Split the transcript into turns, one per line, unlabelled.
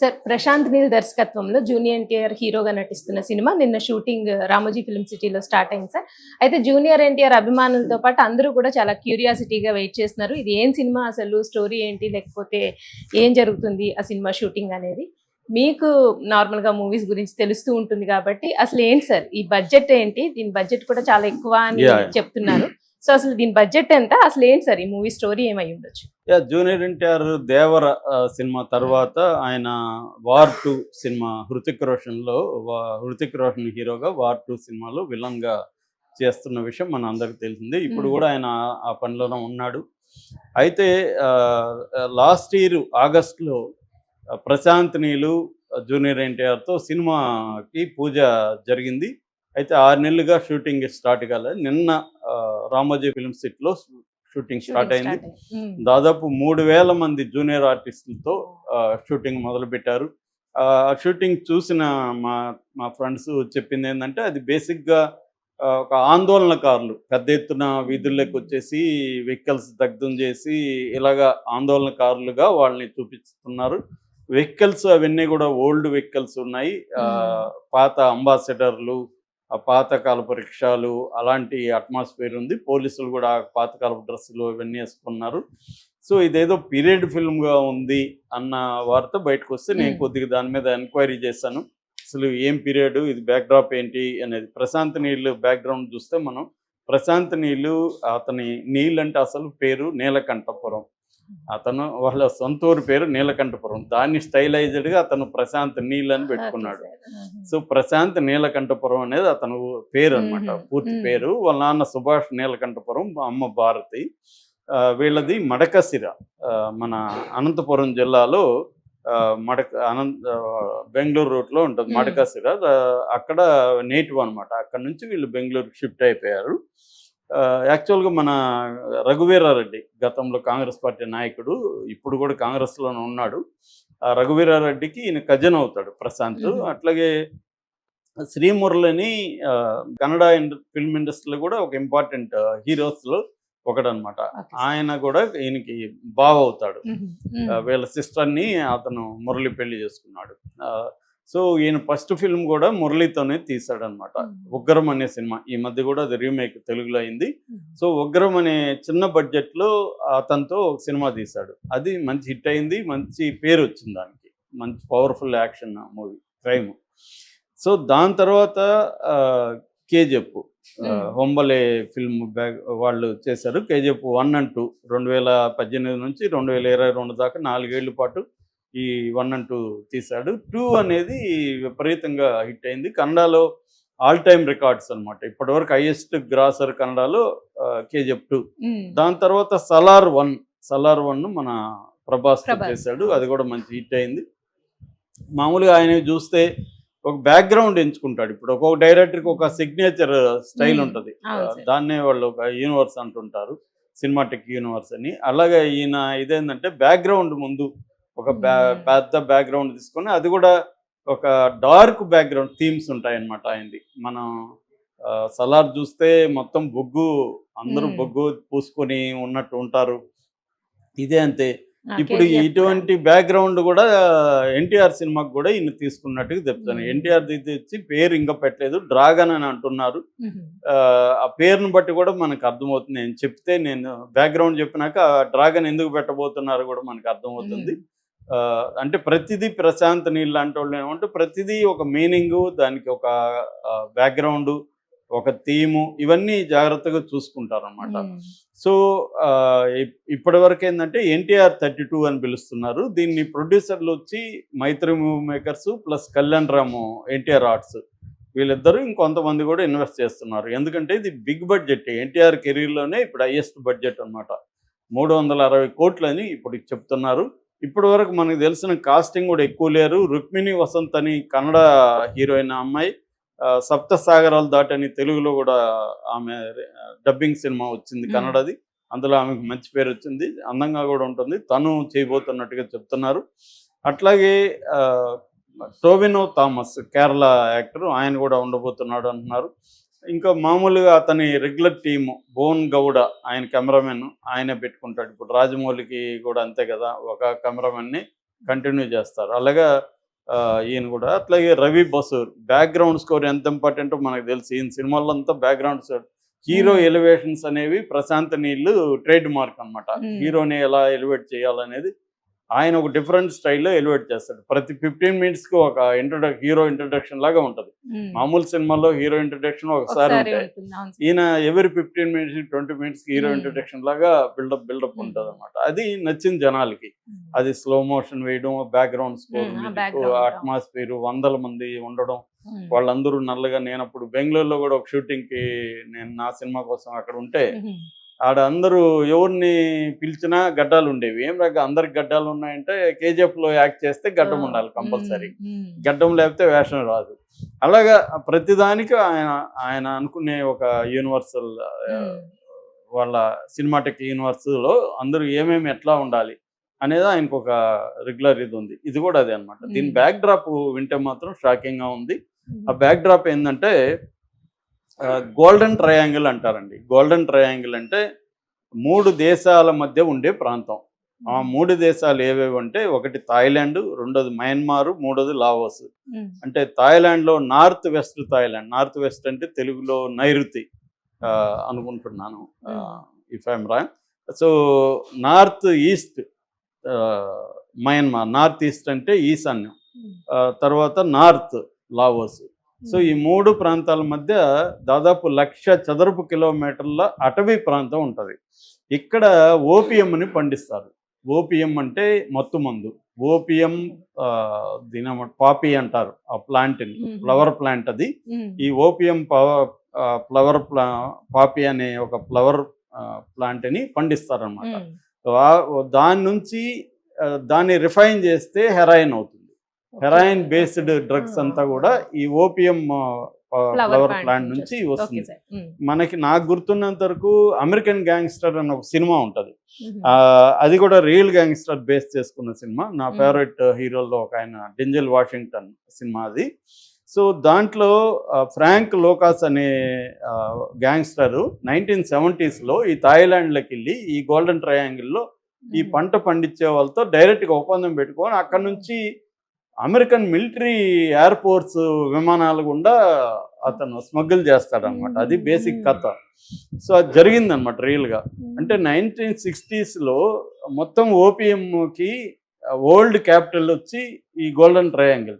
Sir Prashanth Neel దర్శకత్వంలో junior NTR హీరోగా నటిస్తున్న సినిమా నిన్న షూటింగ్ రామోజీ ఫిల్మ్ సిటీలో స్టార్ట్ అయింది సార్. అయితే జూనియర్ ఎన్టీఆర్ అభిమానులతో పాటు అందరూ కూడా చాలా క్యూరియాసిటీగా వెయిట్ చేస్తున్నారు. ఇది ఏం సినిమా అసలు? స్టోరీ ఏంటి? లేకపోతే ఏం జరుగుతుంది ఆ సినిమా షూటింగ్ అనేది? మీకు నార్మల్గా మూవీస్ గురించి తెలుస్తూ ఉంటుంది కాబట్టి అసలు ఏంటి సార్? ఈ బడ్జెట్ ఏంటి? దీని బడ్జెట్ కూడా చాలా ఎక్కువ అని. చెప్తున్నారు. సో అసలు దీని బడ్జెట్ ఎంత? అసలు ఏంటి సార్ ఈ మూవీ స్టోరీ? ఏమై ఉండొచ్చు?
జూనియర్ ఎన్టీఆర్ దేవర సినిమా తర్వాత ఆయన వార్ టూ సినిమా హృతిక్ రోషన్లో హృతిక్ రోషన్ హీరోగా వార్ టూ సినిమాలో విలన్గా చేస్తున్న విషయం మన అందరికి తెలిసింది. ఇప్పుడు. కూడా ఆయన ఆ పనిలోనే ఉన్నాడు. అయితే లాస్ట్ ఇయర్ ఆగస్ట్లో ప్రశాంత్ నీలు జూనియర్ ఎన్టీఆర్తో సినిమాకి పూజ జరిగింది. అయితే ఆరు నెలలుగా షూటింగ్ స్టార్ట్ కాలేదు నిన్న రామోజీ ఫిల్మ్ సిటీలో షూటింగ్ స్టార్ట్ అయింది. దాదాపు మూడు వేల మంది జూనియర్ ఆర్టిస్టులతో షూటింగ్ మొదలుపెట్టారు. ఆ షూటింగ్ చూసిన మా మా ఫ్రెండ్స్ చెప్పింది ఏంటంటే అది బేసిక్గా ఒక ఆందోళనకారులు పెద్ద ఎత్తున వీధుల్లోకి వచ్చేసి వెహికల్స్ దగ్ధం చేసి ఇలాగా ఆందోళనకారులుగా వాళ్ళని చూపిస్తున్నారు. వెహికల్స్ అవన్నీ కూడా ఓల్డ్ వెహికల్స్ ఉన్నాయి. ఆ, పాత అంబాసిడర్లు పాతకాలపు రిక్షాలు అలాంటి అట్మాస్ఫియర్ ఉంది. పోలీసులు కూడా పాతకాలపు డ్రెస్సులు ఇవన్నీ వేసుకున్నారు. సో ఇదేదో పీరియడ్ ఫిల్మ్గా ఉంది అన్న వార్త బయటకు వస్తే నేను. కొద్దిగా దాని మీద ఎంక్వైరీ చేశాను. అసలు ఏం పీరియడ్ ఇది బ్యాక్డ్రాప్ ఏంటి అనేది. ప్రశాంత్ నీళ్ళు బ్యాక్గ్రౌండ్ చూస్తే మనం ప్రశాంత్ నీళ్ళు అతని నీళ్ళు అంటే అసలు పేరు నీలకంఠపురం. అతను వాళ్ళ సొంత ఊరి పేరు నీలకంఠపురం. దాన్ని స్టైలైజ్డ్గా అతను ప్రశాంత్ నీళ్ళు అని పెట్టుకున్నాడు. సో ప్రశాంత్ నీలకంఠపురం అనేది అతను పేరు అన్నమాట
మ్మ్.
పూర్తి. పేరు. వాళ్ళ నాన్న సుభాష్ నీలకంఠపురం అమ్మ భారతి. ఆ, వీళ్ళది మడకశిర. ఆ, మన అనంతపురం జిల్లాలో ఆ, మడక అనంత బెంగళూరు రూట్లో ఉంటుంది ఆ, అక్కడ నేటివ్ అనమాట అక్కడ నుంచి వీళ్ళు బెంగళూరు షిఫ్ట్ అయిపోయారు. యాక్చువల్గా మన రఘువీరారెడ్డి గతంలో కాంగ్రెస్ పార్టీ నాయకుడు ఇప్పుడు కూడా కాంగ్రెస్లోనే ఉన్నాడు. ఆ రఘువీరారెడ్డికి ఈయన కజన్ అవుతాడు ప్రశాంత్. అట్లాగే శ్రీమురళిని కన్నడ ఫిల్మ్ ఇండస్ట్రీలో కూడా ఒక ఇంపార్టెంట్ హీరోస్లో ఒకడనమాట ఆయన కూడా ఈయనకి బావ అవుతాడు వీళ్ళ సిస్టర్ని అతను మురళి పెళ్ళి చేసుకున్నాడు. సో ఈయన ఫస్ట్ ఫిల్మ్ కూడా మురళితోనే తీశాడనమాట. ఉగ్రం అనే సినిమా. ఈ మధ్య కూడా అది రీమేక్ తెలుగులో అయింది. సో ఉగ్రం అనే చిన్న బడ్జెట్లో అతనితో ఒక సినిమా తీశాడు. అది మంచి హిట్ అయింది. మంచి పేరు వచ్చింది దానికి. మంచి powerful action movie crime. So దాని తర్వాత కేజెప్
Hmm.
హొంబలే ఫిల్మ్ బ్యాగ్ వాళ్ళు చేశారు. కేజీఎఫ్ వన్ అండ్ టూ రెండు వేల పద్దెనిమిది నుంచి రెండు వేల ఇరవై రెండు దాకా నాలుగేళ్ళ పాటు ఈ వన్ అండ్ టూ తీశాడు. టూ అనేది విపరీతంగా హిట్ అయింది. కన్నడలో ఆల్ టైమ్ రికార్డ్స్ అనమాట ఇప్పటివరకు హైయెస్ట్ గ్రాసర్ కన్నడలో కేజీఎఫ్ టూ. దాని తర్వాత సలార్ వన్ సలార్ వన్ మన ప్రభాస్. చేశాడు. అది కూడా మంచి హిట్ అయింది. మామూలుగా ఆయన చూస్తే ఒక బ్యాక్గ్రౌండ్ ఎంచుకుంటాడు. ఇప్పుడు ఒక్కొక్క డైరెక్టర్కి ఒక సిగ్నేచర్ స్టైల్. ఉంటుంది. దాన్నే వాళ్ళు ఒక యూనివర్స్ అంటుంటారు. సినిమాటిక్ యూనివర్స్ అని. అలాగే ఈయన ఇదేంటంటే బ్యాక్గ్రౌండ్ ముందు ఒక. పెద్ద బ్యాక్గ్రౌండ్ తీసుకొని అది కూడా ఒక డార్క్ బ్యాక్గ్రౌండ్ థీమ్స్ ఉంటాయన్నమాట ఆయనది. మనం సలార్ చూస్తే మొత్తం బొగ్గు అందరూ. బొగ్గు పూసుకొని ఉన్నట్టు ఉంటారు. ఇదే అంతే. ఇప్పుడు ఇటువంటి బ్యాక్గ్రౌండ్ కూడా ఎన్టీఆర్ సినిమాకి కూడా ఈయన తీసుకున్నట్టుగా చెప్తాను. ఎన్టీఆర్ తెచ్చి పేరు ఇంకా పెట్టలేదు. డ్రాగన్ అని అంటున్నారు. ఆ, పేరును బట్టి కూడా మనకు అర్థమవుతుంది. నేను చెప్తే నేను బ్యాక్గ్రౌండ్ చెప్పినాక డ్రాగన్ ఎందుకు పెట్టబోతున్నారు కూడా మనకు అర్థమవుతుంది. అంటే ప్రతిదీ ప్రశాంత్ నీళ్ళు లాంటి వాళ్ళు ఏమంటే ప్రతిదీ ఒక మీనింగ్ దానికి ఒక బ్యాక్గ్రౌండ్ ఒక థీము ఇవన్నీ జాగ్రత్తగా చూసుకుంటారు అనమాట
మ్మ్.
సో ఇప్పటి వరకు ఏంటంటే ఎన్టీఆర్ థర్టీ టూ అని పిలుస్తున్నారు. దీన్ని ప్రొడ్యూసర్లు వచ్చి Mythri movie makers plus Kalyan Ram NTR arts వీళ్ళిద్దరూ ఇంకొంతమంది కూడా ఇన్వెస్ట్ చేస్తున్నారు. ఎందుకంటే ఇది బిగ్ బడ్జెట్. ఎన్టీఆర్ కెరీర్లోనే ఇప్పుడు హైయెస్ట్ బడ్జెట్ అన్నమాట. మూడు వందల అరవై కోట్లని ఇప్పుడు చెప్తున్నారు. ఇప్పటి వరకు మనకు తెలిసిన కాస్టింగ్ కూడా ఎక్కువ లేరు. రుక్మిణి వసంత్ అని కన్నడ హీరోయిన్ అమ్మాయి సప్త సాగరాలు దాటని తెలుగులో కూడా ఆమె డబ్బింగ్ సినిమా వచ్చింది. కన్నడది. అందులో ఆమెకు మంచి పేరు వచ్చింది. అందంగా కూడా ఉంటుంది. తను చేయబోతున్నట్టుగా చెప్తున్నారు. అట్లాగే టోవినో థామస్ కేరళ యాక్టర్ ఆయన కూడా ఉండబోతున్నాడు అంటున్నారు. ఇంకా మామూలుగా అతని రెగ్యులర్ టీము భువన్ గౌడ ఆయన కెమెరామెన్ ఆయనే పెట్టుకుంటాడు. ఇప్పుడు రాజమౌళికి కూడా అంతే కదా ఒక కెమెరామెన్ని కంటిన్యూ చేస్తారు. అలాగా ఈయన కూడా. అట్లాగే రవి బసూర్ బ్యాక్గ్రౌండ్ స్కోర్ ఎంత ఇంపార్టెంటో మనకు తెలుసు. ఈయన సినిమాల్లో అంతా బ్యాక్గ్రౌండ్ స్కోర్. హీరో. ఎలివేషన్స్ అనేవి ప్రశాంత్ నీళ్ళు ట్రేడ్ మార్క్ అనమాట. హీరోని ఎలా ఎలివేట్ చేయాలనేది ఆయన ఒక డిఫరెంట్ స్టైల్లో ఎలివేట్ చేస్తాడు ప్రతి ఫిఫ్టీన్ మినిట్స్కి ఒక ఇంట్రొడక్ హీరో ఇంట్రొడక్షన్ లాగా ఉంటది. మామూలు సినిమాల్లో హీరో ఇంట్రొడక్షన్ ఒకసారి ఉంటాయి. ఈయన ఎవరి fifteen minutes twenty minutes hero
Hmm.
Introduction లాగా బిల్డప్ బిల్డప్. ఉంటుంది అనమాట అది నచ్చింది జనాలకి. అది స్లో మోషన్ వేయడం బ్యాక్గ్రౌండ్ స్కోర్. అట్మాస్ఫియర్ వందల మంది ఉండడం. వాళ్ళందరూ నల్లగా నేను అప్పుడు బెంగళూరులో కూడా ఒక షూటింగ్కి నేను నా సినిమా కోసం అక్కడ ఉంటే. ఆడ అందరూ ఎవరిని పిలిచినా గడ్డాలు ఉండేవి ఏం రాక అందరికి గడ్డాలు ఉన్నాయంటే కేజీఎఫ్లో యాక్ట్ చేస్తే గడ్డం ఉండాలి కంపల్సరీ. గడ్డం లేకపోతే వేషం రాదు అలాగా ప్రతిదానికి ఆయన ఆయన అనుకునే ఒక యూనివర్సల్. వాళ్ళ సినిమాటిక్ యూనివర్స్లో అందరూ ఏమేమి ఎట్లా ఉండాలి అనేది ఆయనకు ఒక రెగ్యులర్ ఇది ఉంది ఇది కూడా అదే అన్నమాట దీని. బ్యాక్ డ్రాప్ వింటే మాత్రం షాకింగ్గా ఉంది. ఆ బ్యాక్ డ్రాప్ ఏంటంటే గోల్డెన్ ట్రయాంగిల్ అంటారండి. గోల్డెన్ ట్రయాంగిల్ అంటే మూడు దేశాల మధ్య ఉండే ప్రాంతం. ఆ మూడు దేశాలు ఏవేవి అంటే ఒకటి థాయిలాండ్ రెండోది మయన్మార్ మూడోది లావోస్. అంటే థాయిలాండ్లో north west Thailand. North west అంటే తెలుగులో నైరుతి అనుకుంటున్నాను if I'm wrong so north east Myanmar north east అంటే ఈశాన్యం. తర్వాత నార్త్ లావోస్. సో ఈ మూడు ప్రాంతాల మధ్య దాదాపు లక్ష చదరపు కిలోమీటర్ల అటవీ ప్రాంతం ఉంటుంది. ఇక్కడ ఓపియంని పండిస్తారు. ఓపియం అంటే మత్తు మందు. ఓపియం ఆ, దీని పాపీ అంటారు ఆ ప్లాంట్ని. ఫ్లవర్ ప్లాంట్ అది. ఈ ఓపియం ఫ్లవర్ ప్లా పాపీ అనే ఒక ఫ్లవర్ ప్లాంట్ని పండిస్తారనమాట. దాని నుంచి దాన్ని రిఫైన్ చేస్తే హెరాయిన్ అవుతుంది. Heroin based drugs. అంతా కూడా ఈ ఓపియం ఫ్లవర్ ప్లాంట్
నుంచి
వస్తుంది. మనకి నాకు గుర్తున్నంత వరకు అమెరికన్ గ్యాంగ్స్టర్ అనే ఒక సినిమా ఉంటది. అది కూడా రియల్ గ్యాంగ్స్టర్ బేస్ చేసుకున్న సినిమా. నా. ఫేవరెట్ హీరోల్లో ఒక ఆయన డెంజల్ వాషింగ్టన్ సినిమా అది. సో దాంట్లో ఫ్రాంక్ లోకాస్ అనే గ్యాంగ్స్టర్ నైన్టీన్ సెవెంటీస్లో ఈ థాయిలాండ్లోకి వెళ్ళి ఈ గోల్డెన్ ట్రయాంగిల్లో ఈ. పంట పండించే వాళ్ళతో డైరెక్ట్గా ఒప్పందం పెట్టుకొని అక్కడ నుంచి అమెరికన్ మిలిటరీ ఎయిర్ ఫోర్స్ విమానాలు గుండా అతను స్మగ్గిల్ చేస్తాడనమాట అది బేసిక్ కథ. సో అది జరిగిందనమాట రియల్గా. అంటే నైన్టీన్ సిక్స్టీస్లో మొత్తం ఓపిఎంకి ఓల్డ్ క్యాపిటల్ వచ్చి ఈ గోల్డెన్ ట్రయాంగిల్.